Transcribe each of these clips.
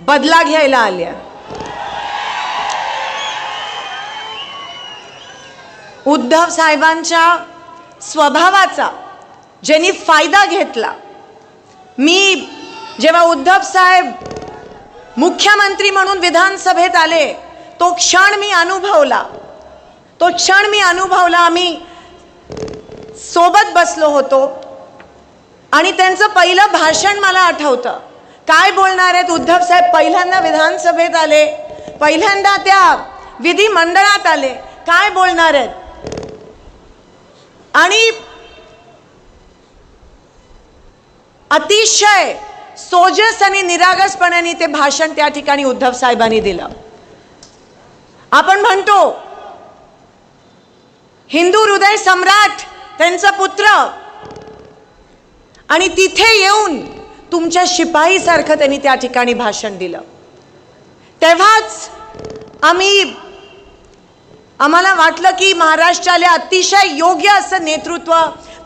बदला घ्यायला आल्या. उद्धव साहेबांच्या स्वभावाचा ज्यांनी फायदा घेतला मी जेव्हा उद्धव साहेब मुख्यमंत्री म्हणून विधानसभेत आले तो क्षण मी अनुभवला. तो क्षण मी अनुभवला आम्ही सोबत बसलो होतो आणि त्यांचं पहिलं भाषण मला आठवतं. काय बोलणार आहेत? उद्धव साहेब पहिल्यांदा विधानसभेत आले. पहिल्यांदा त्या विधिमंडळात आले. काय बोलणार आहेत? आणि अतिशय सोजस आणि निरागसपणाने ते भाषण त्या ठिकाणी उद्धव साहेबांनी दिलं. आपण म्हणतो हिंदू हृदय सम्राट त्यांचा पुत्र. आणि तिथे येऊन तुमच्या शिपाईसारखं त्यांनी त्या ठिकाणी भाषण दिलं. तेव्हाच आम्ही आम्हाला वाटलं की महाराष्ट्राला अतिशय योग्य असं नेतृत्व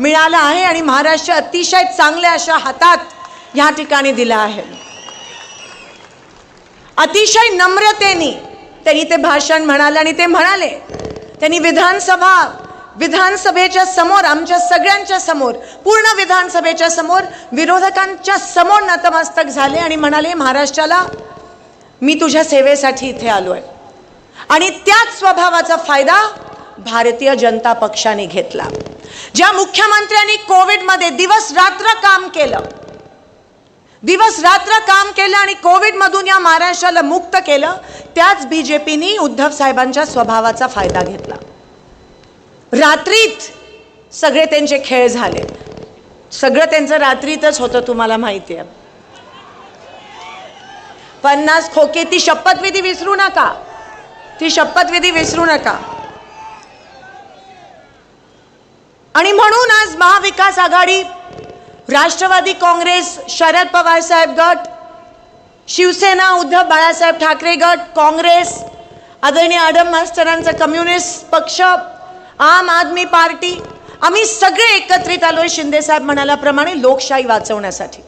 मिळालं आहे आणि महाराष्ट्र अतिशय चांगल्या अशा हातात ह्या ठिकाणी दिलं आहे. अतिशय नम्रतेने त्यांनी ते भाषण म्हणाले आणि ते म्हणाले त्यांनी विधानसभा विधानसभेच्या समोर आमच्या सगळ्यांच्या समोर पूर्ण विधानसभेच्या समोर विरोधकांच्या समोर नतमस्तक झाले आणि म्हणाले महाराष्ट्राला मी तुझ्या सेवेसाठी इथे आलो आहे आणि त्याच स्वभावाचा फायदा भारतीय जनता पक्षाने घेतला. ज्या मुख्यमंत्र्यांनी कोविडमध्ये दिवस रात्र काम केलं दिवस रात्र काम केलं आणि कोविडमधून या महाराष्ट्राला मुक्त केलं त्याच बी जे पीनी उद्धव साहेबांच्या स्वभावाचा फायदा घेतला. रात्रीत सगळे त्यांचे खेळ झाले. सगळं त्यांचं रात्रीतच होतं तुम्हाला माहिती आहे पन्नास खोके ती शपथविधी विसरू नका. ती शपथविधी विसरू नका. आणि म्हणून आज महाविकास आघाडी राष्ट्रवादी काँग्रेस शरद पवार साहेब गट शिवसेना उद्धव बाळासाहेब ठाकरे गट काँग्रेस आदरणीय आडम मास्तरांचा कम्युनिस्ट पक्ष आम आदमी पार्टी. आम्ही सगळे एकत्रित आलोय शिंदे साहेब म्हणाल्याप्रमाणे लोकशाही वाचवण्यासाठी.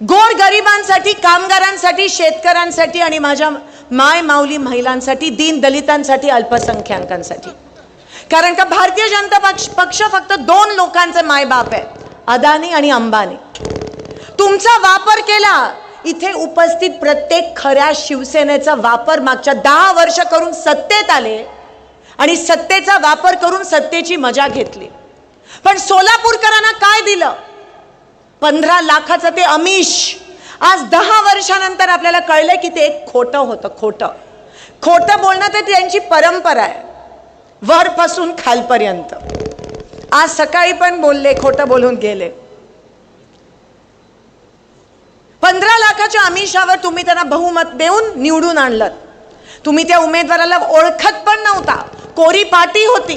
गोर गरिबांसाठी कामगारांसाठी शेतकऱ्यांसाठी आणि माझ्या माय माऊली महिलांसाठी दीन दलितांसाठी अल्पसंख्याकांसाठी. कारण का भारतीय जनता पक्ष पक्ष फक्त दोन लोकांचे मायबाप आहे अदानी आणि अंबानी. तुमचा वापर केला इथे उपस्थित प्रत्येक खऱ्या शिवसेनेचा वापर मागच्या दहा वर्ष करून सत्तेत आले आणि सत्तेचा वापर करून सत्तेची मजा घेतली. पण सोलापूरकरांना काय दिलं? पंधरा लाखाचं ते अमिष. आज दहा वर्षानंतर आपल्याला कळलं की ते एक खोटं होतं खोटं. खोटं बोलणं तर त्यांची परंपरा आहे. वरपासून खालपर्यंत. आज सकाळी पण बोलले खोटं बोलून गेले. पंधरा लाखाच्या आमिषावर तुम्ही त्यांना बहुमत देऊन निवडून आणलं तुम्ही त्या उमेदवाराला ओळखत पण नव्हता. कोरी पाटी होती.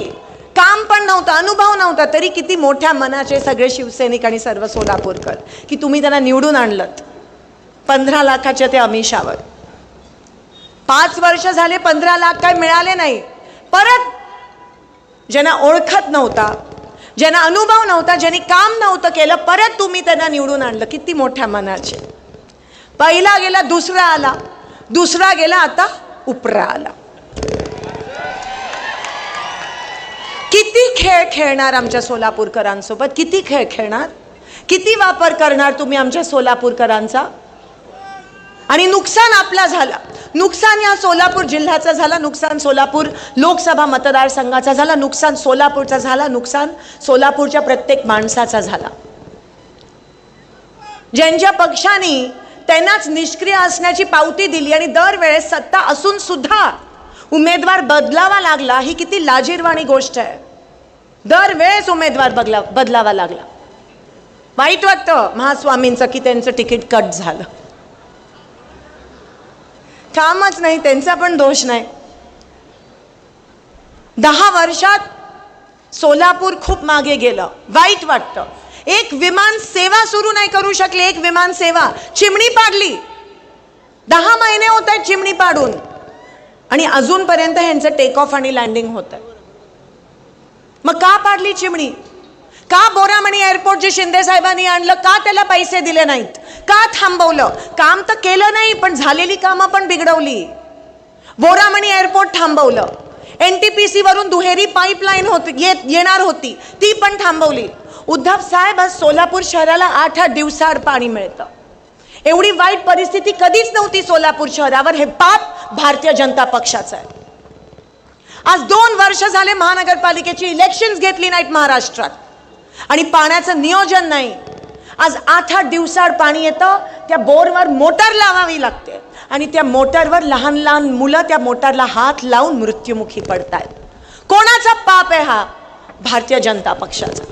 काम पण नव्हतं अनुभव नव्हता. तरी किती मोठ्या मनाचे सगळे शिवसैनिक आणि सर्व सोलापूरकर की तुम्ही त्यांना निवडून आणलं पंधरा लाखाच्या त्या अमिषावर. पाच वर्ष झाले पंधरा लाख काय मिळाले नाही. परत ज्यांना ओळखत नव्हता ज्यांना अनुभव नव्हता ज्यांनी काम नव्हतं केलं परत तुम्ही त्यांना निवडून आणलं. किती मोठ्या मनाचे. पहिला गेला दुसरा आला. दुसरा गेला आता उपरा आला. किती खेळ खेळणार आमच्या सोलापूरकरांसोबत? किती खेळ खेळणार? किती वापर करणार तुम्ही आमच्या सोलापूरकरांचा? आणि नुकसान आपला झाला. नुकसान या सोलापूर जिल्ह्याचा झाला नुकसान सोलापूर लोकसभा मतदारसंघाचा झाला नुकसान सोलापूरचा झाला नुकसान सोलापूरच्या प्रत्येक माणसाचा झाला. ज्यांच्या पक्षाने त्यांनाच निष्क्रिय असण्याची पावती दिली आणि दरवेळेस सत्ता असून सुद्धा उमेदवार बदलावा लागला ही किती लाजीरवाणी गोष्ट आहे. दरवेळेस उमेदवार बदला बदलावा लागला. वाईट वाटतं महास्वामींचं की त्यांचं तिकीट कट झालं. कामच नाही त्यांचा पण दोष नाही. दहा वर्षात सोलापूर खूप मागे गेलं. वाईट वाटतं. एक विमान सेवा सुरू नाही करू शकले एक विमान सेवा. चिमणी पाडली. दहा महिने होत आहेत चिमणी पाडून. आणि अजूनपर्यंत ह्यांचं टेक ऑफ आणि लँडिंग होत आहे पाडली चिमणी. का बोरामणी एअरपोर्ट जे शिंदे साहेबांनी आणलं का त्याला पैसे दिले नाहीत? का थांबवलं? काम तर केलं नाही पण झालेली कामं पण बिघडवली. बोरामणी एअरपोर्ट थांबवलं. एन टी पी वरून दुहेरी पाईपलाईन होती येत येणार होती. ती पण थांबवली. उद्धव साहेब आज सोलापूर शहराला आठ आठ दिवसाआड पाणी मिळतं. एवढी वाईट परिस्थिती कधीच नव्हती सोलापूर शहरावर. हे पाप भारतीय जनता पक्षाचं आहे. आज दोन वर्ष झाले महानगरपालिकेची इलेक्शन्स घेतली नाहीत महाराष्ट्रात. आणि पाण्याचं नियोजन नाही. आज आठ आठ दिवसाआड पाणी येतं त्या बोरवर मोटर लावावी लागते. आणि त्या मोटरवर लहान लहान मुलं त्या मोटरला हात लावून मृत्युमुखी पडतायत. कोणाचा पाप आहे हा? भारतीय जनता पक्षाचा.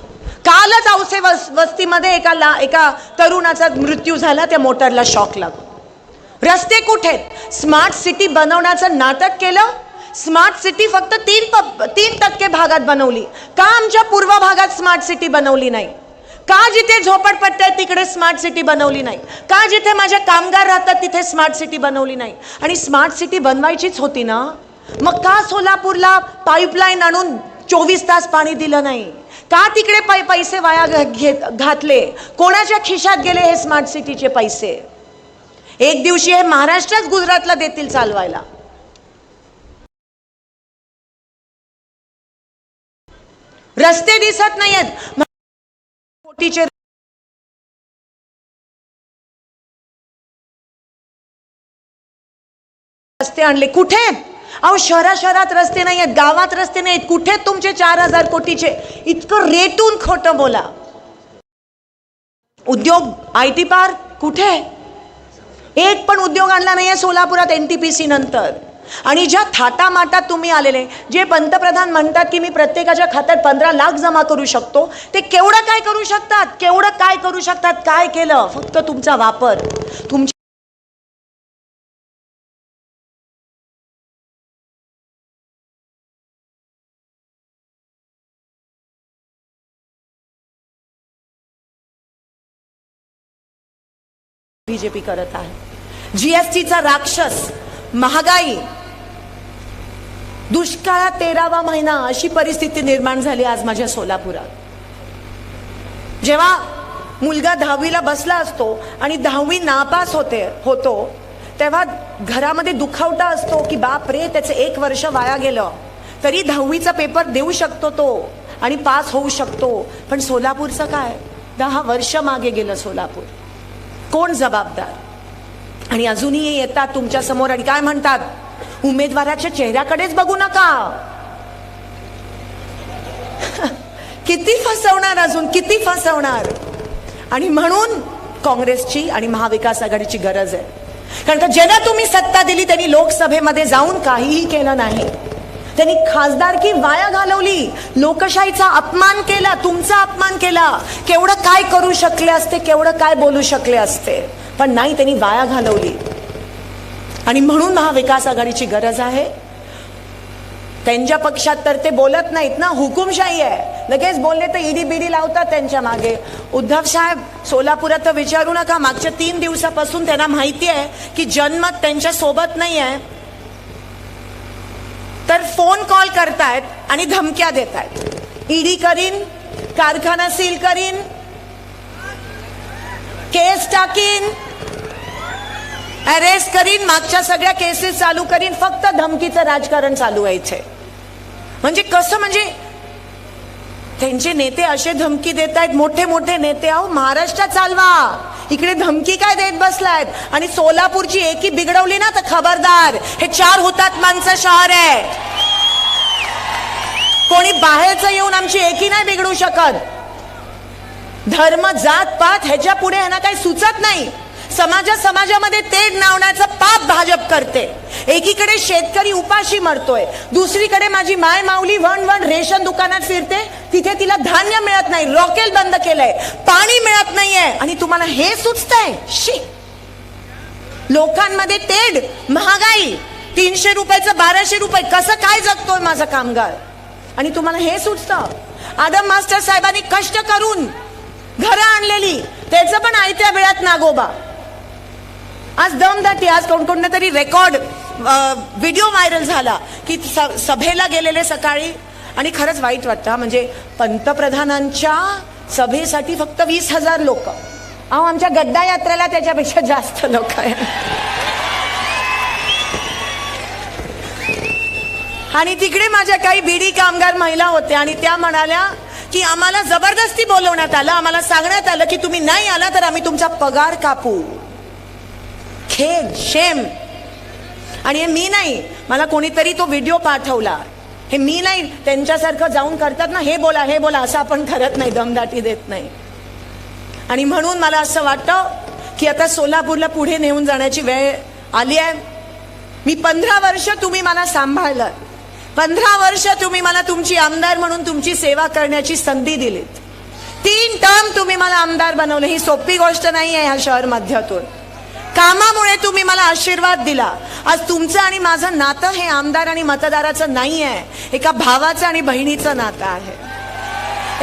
कालच औसे वस वस्तीमध्ये एका ला एका तरुणाचा मृत्यू झाला त्या मोटरला शॉक लागून. रस्ते कुठे आहेत? स्मार्ट सिटी बनवण्याचं नाटक केलं स्मार्ट सिटी फक्त तीन प- तीन टक्के भागात बनवली. का आमच्या पूर्व भागात स्मार्ट सिटी बनवली नाही? का जिथे झोपडपट्ट्या तिकडे स्मार्ट सिटी बनवली नाही? का जिथे माझ्या कामगार राहतात तिथे स्मार्ट सिटी बनवली नाही? आणि स्मार्ट सिटी बनवायचीच होती ना? मग का सोलापूरला पाईपलाईन आणून चोवीस तास पाणी दिलं नाही? का तिकडे पै पैसे वाया घेत घातले? कोणाच्या खिशात गेले हे स्मार्ट सिटीचे पैसे? एक दिवशी हे महाराष्ट्रच गुजरातला देतील चालवायला. रस्ते दिसत नाहीयेत. कोटीचे रस्ते आणले. कुठे? अहो शहरा शहरात रस्ते नाही आहेत गावात रस्ते नाहीत कुठे आहेत तुमचे चार हजार कोटीचे? इतकं रेटून खोटं बोला. उद्योग आय टी पार्क कुठे? एक पण उद्योग आणला नाहीये सोलापुरात एन टी पी सी नंतर. आणि ज्या थाटामाटात तुम्ही आलेले जे पंतप्रधान म्हणतात की मी प्रत्येकाच्या खात्यात पंधरा लाख जमा करू शकतो ते केवढं काय करू शकतात? केवढं काय करू शकतात? काय केलं? फक्त तुमचा वापर. तुमच्या बीजेपी करत आहे. जीएसटीचा राक्षस महागाई. दुष्काळात तेरावा महिना अशी परिस्थिती निर्माण झाली आज माझ्या सोलापुरात. जेव्हा मुलगा दहावीला बसला असतो आणि दहावी नापास होते होतो तेव्हा घरामध्ये दुखावटा असतो की बाप रे त्याचं एक वर्ष वाया गेलं. तरी दहावीचा पेपर देऊ शकतो तो आणि पास होऊ शकतो. पण सोलापूरचं काय? दहा वर्ष मागे गेलं सोलापूर. कोण जबाबदार? आणि अजूनही येतात तुमच्यासमोर आणि काय म्हणतात? उमेदवाराच्या चेहऱ्याकडेच बघू नका. किती फसवणार अजून किती फसवणार? आणि म्हणून काँग्रेसची आणि महाविकास आघाडीची गरज आहे. कारण का ज्यांना तुम्ही सत्ता दिली त्यांनी लोकसभेमध्ये जाऊन काहीही केलं नाही. त्यांनी खासदारकी वाया घालवली. लोकशाहीचा अपमान केला तुमचा अपमान केला. केवढं काय करू शकले असते केवढं काय बोलू शकले असते? पण नाही त्यांनी वाया घालवली. आणि म्हणून महाविकास आघाडीची गरज आहे. त्यांच्या पक्षात तर ते बोलत नाहीत ना हुकुमशाही आहे. लगेच बोलले तर ईडी बीडी लावतात त्यांच्या मागे. उद्धव साहेब सोलापुरात तर विचारू नका मागच्या तीन दिवसापासून त्यांना माहिती आहे की जनमत त्यांच्यासोबत नाही आहे. तर फोन कॉल करतायत आणि धमक्या देत आहेत ईडी करीन कारखाना सील करीन केस टाकीन अरेस्ट करीन मागच्या सगळ्या केसेस चालू करीन फक्त धमकीचं राजकारण चालू आहे इथे. म्हणजे कसं म्हणजे त्यांचे नेते असे धमकी देत आहेत मोठे मोठे नेते. अहो महाराष्ट्रात चालवा. इकडे धमकी काय देत बसलायत? आणि सोलापूरची एकी बिघडवली ना तर खबरदार. हे चार होतात माणसं शहर आहे. कोणी बाहेरचं येऊन आमची एकी नाही बिघडू शकत. धर्म जात पात ह्याच्या पुढे ह्यांना काही सुचत नाही. समाजा समाजामध्ये तेढ नावण्याचं पाप भाजप करते. एकीकडे शेतकरी उपाशी मरतोय. दुसरीकडे माझी माय माऊली वन वन रेशन दुकानात फिरते. तिथे तिला धान्य मिळत नाही. रॉकेल बंद केलंय. पाणी मिळत नाहीये. आणि तुम्हाला हे सुचतंय? शी. लोकांमध्ये तेढ महागाई. तीनशे रुपयाचं बाराशे रुपये. कसं काय जगतोय माझा कामगार? आणि तुम्हाला हे सुचतं? आदम मास्टर साहेबांनी कष्ट करून घरं आणलेली. त्याचं पण आयत्या वेळात नागोबा. आज दमदाटी आज कोणकोणत्या तरी रेकॉर्ड व्हिडिओ व्हायरल झाला की स- सभेला गेलेले सकाळी आणि खरंच वाईट वाटतं म्हणजे पंतप्रधानांच्या सभेसाठी फक्त वीस हजार लोक. अहो आमच्या गड्डा यात्रेला त्याच्यापेक्षा जास्त लोक आहे आणि तिकडे माझ्या काही बीडी कामगार महिला होत्या आणि त्या म्हणाल्या की आम्हाला जबरदस्ती बोलवण्यात आलं आम्हाला सांगण्यात आलं की तुम्ही नाही आला तर आम्ही तुमचा पगार कापू. खेद शेम. आणि हे मी नाही. मला कोणीतरी तो व्हिडिओ पाठवला. हे मी नाही. त्यांच्यासारखं जाऊन करतात ना हे बोला हे बोला असं आपण करत नाही दमदाटी देत नाही. आणि म्हणून मला असं वाटतं की आता सोलापूरला पुढे नेऊन जाण्याची वेळ आली आहे. मी पंधरा वर्ष तुम्ही मला सांभाळलं. पंधरा वर्ष तुम्ही मला तुमची आमदार म्हणून तुमची सेवा करण्याची संधी दिलीत. तीन टर्म तुम्ही मला आमदार बनवले. ही सोपी गोष्ट नाही आहे ह्या शहर मध्यातून. कामामुळे तुम्ही मला आशीर्वाद दिला. आज तुमचं आणि माझं नातं हे आमदार आणि मतदाराचं नाही आहे एका भावाचं आणि बहिणीचं नातं आहे.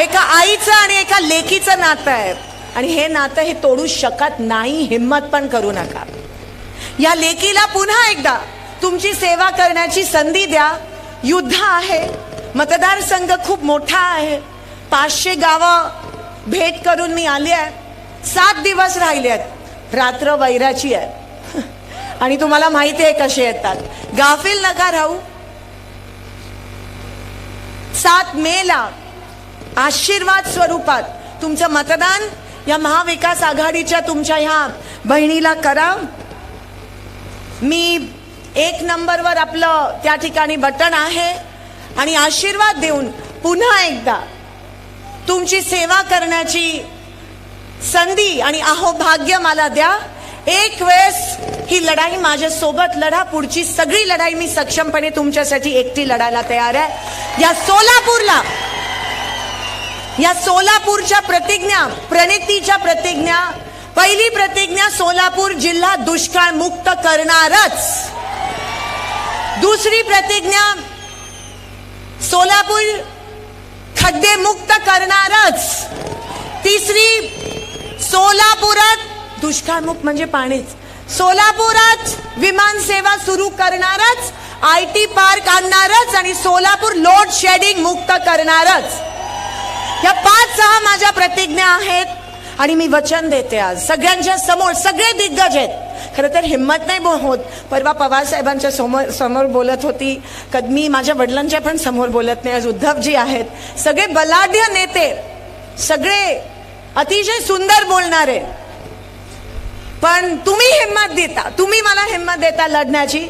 एका आईचं आणि एका लेकीचं नातं आहे. आणि हे नातं हे तोडू शकत नाही हिंमत पण करू नका. या लेकीला पुन्हा एकदा तुमची सेवा करण्याची संधी द्या. युद्ध आहे. मतदारसंघ खूप मोठा आहे. पाचशे गावं भेट करून मी आली आहे. सात दिवस राहिले आहेत रात्र वैराची आहे. आणि तुम्हाला माहिती आहे कसे येतात. गाफील नका राहू. सात मेला आशीर्वाद स्वरूपात तुमचं मतदान या महाविकास आघाडीच्या तुमच्या ह्या बहिणीला करा. मी एक नंबरवर आपलं त्या ठिकाणी बटन आहे. आणि आशीर्वाद देऊन पुन्हा एकदा तुमची सेवा करण्याची संधी आणि अहो भाग्य मला द्या. एक वेळेस ही लढाई माझ्या सोबत लढा. पुढची सगळी लढाई मी सक्षमपणे तुमच्यासाठी एकटी लढायला तयार आहे. या सोलापूरला या सोलापूरच्या प्रतिज्ञा प्रणितीच्या प्रतिज्ञा पहिली प्रतिज्ञा सोलापूर जिल्हा दुष्काळ मुक्त करणारच. दुसरी प्रतिज्ञा सोलापूर खड्डे मुक्त करणारच. तिसरी सोलापुरात दुष्काळमुक्त म्हणजे पाणीच. सोलापुरात विमान सेवा सुरू करणारच आय टी पार्क आणणारच आणि सोलापूर लोड शेडिंग मुक्त करणारच. या पाच सहा माझ्या प्रतिज्ञा आहेत आणि मी वचन देते आज. सगळ्यांच्या समोर सगळे दिग्गज आहेत. खरं तर हिंमत नाही होत. परवा पवार साहेबांच्या समोर समोर बोलत होती. कद मी माझ्या वडिलांच्या पण समोर बोलत नाही. आज उद्धवजी आहेत. सगळे बलाढ्य नेते. सगळे अतिशय सुंदर बोलणार आहे. पण तुम्ही हिंमत देता. तुम्ही मला हिंमत देता लढण्याची.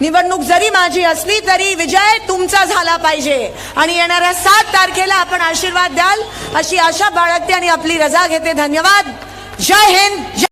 निवडणूक जरी माझी असली तरी विजय तुमचा झाला पाहिजे. आणि येणाऱ्या सात तारखेला आपण आशीर्वाद द्याल. अशी आशा बाळगते आणि आपली रजा घेते. धन्यवाद. जय हिंद. जय